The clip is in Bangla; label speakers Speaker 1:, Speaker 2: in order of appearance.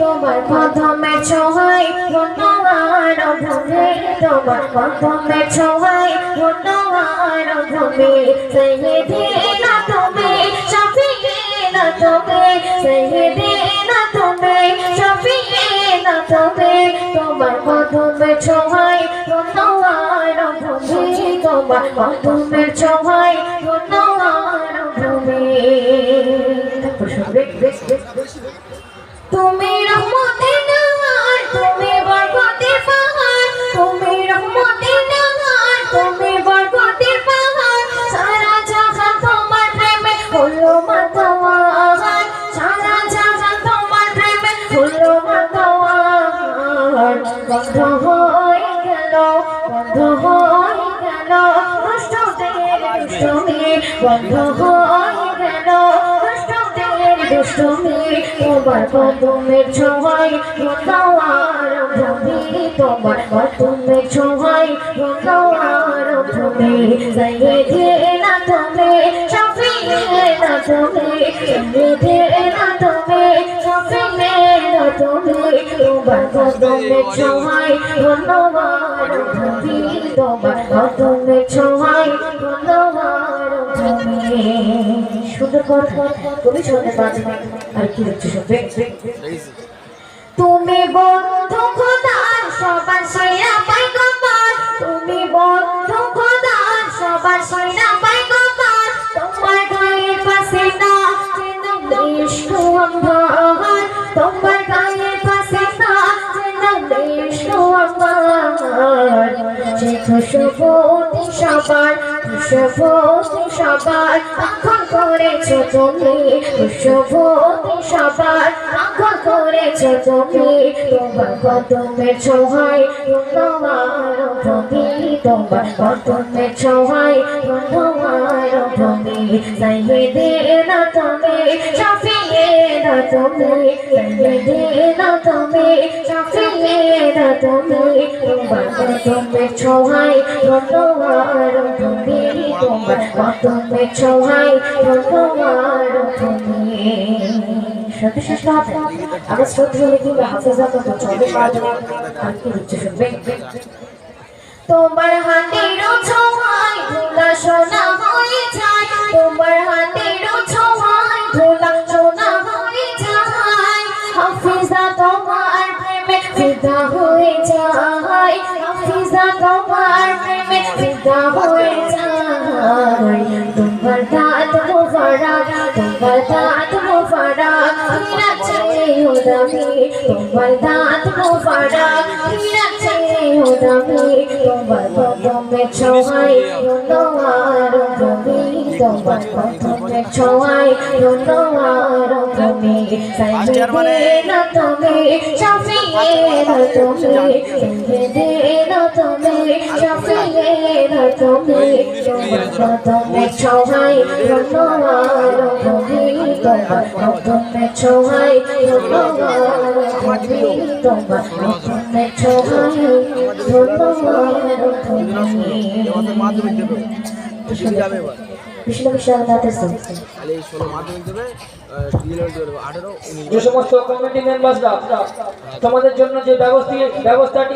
Speaker 1: তোমার কদমে ছোঁয়াই ধন্যবাদ ভূমি তোমার কদমে ছোঁয়াই ধন্যবাদ ভূমি সৈয়দিনা তুমি শফিনা তুমি সৈয়দিনা তুমি শফিনা তুমি তোমার কদমে ছোঁয়াই ধন্যবাদ ভূমি তোমার কদমের তুমি রহমতের নাগার তুমি বরকতের পাহাড়। তুমি রহমতের নাগার তুমি বরকতের পাহাড়। সারা জাহান তোমার প্রেমে হলো মাতাওয়ার সারা জাহান তোমার প্রেমে হলো মাতাওয়ার বন্ধ হয়ে গেল, বন্ধ হয়ে গেল। দুষ্টদের দুষ্টমি বন্ধ হয়ে দুষ্টমি তোমার কদমের ছোঁয়াই বন্দাওয়ার ভূমি তোমার কদমের ছোঁয়াই বন্দাওয়ার ভূমি সাইয়ে না তুমি শফিয়ে না তুমি সাইয়ে না তুমি শফিয়ে না তুমি, তোমার কদমের ছোঁয়াই বন্দাওয়ার ভূমি তোমার কদমের ছোঁয়াই বন্দাওয়ার ভূমি সুন্দর কথা, তুমি শুনতে পারবে আর কি হচ্ছে শুনবে তুমি বন্ধু খোদার, সবার সেরা পাইগম্বর। তুমি বন্ধু খোদার, সবার সেরা খুশবুতি সবার খুশবুতি সবার এখন করেছ তুমি। খুশবুতি সবার এখন করেছ তুমি। তোমার কদমের ছোঁয়াই তোমার ভূমি। তোমার কদমের ছোঁয়াই তোমার ভূমি। সাইয়ে দে না তুমি না তুমি সাইয়ে দে না তুমি শাফিয়ে না তুমি তোমার কদমের ছোঁয়াই তোমার ভূমি তোমার কদমের ছোঁয়াই তোমার ভূমি সত্যি শেষ আমরা শ্রদ্ধা লিখি হাফেজা তো চলে পারবে আর কি হচ্ছে শুনবে তোমার হাতের তোমার প্রেমে ফিদা হয়ে যায়। তোমার দাঁত মোবারক, তোমার দাঁত মোবারক চলে দামি। তোমার দাঁত মোবারক চলে দামি। তোমার কদমে ছোঁয়াই তোমার ছোঁয়াই তোমার না তুমি শাফিয়ে না তুমি সাইয়ে না তুমি শাফিয়ে না তুমি তোমার ছোঁয়াই তোমার ভূমি তোমার ছোঁয়াই তোমার ভূমি তোমার ছোঁয়াই তোমার ভূমি
Speaker 2: মাধ্যমিক দেবে যাবে এবার
Speaker 3: যে সমস্ত কমিটি মেম্বাররা তোমাদের জন্য যে ব্যবস্থা ব্যবস্থাটি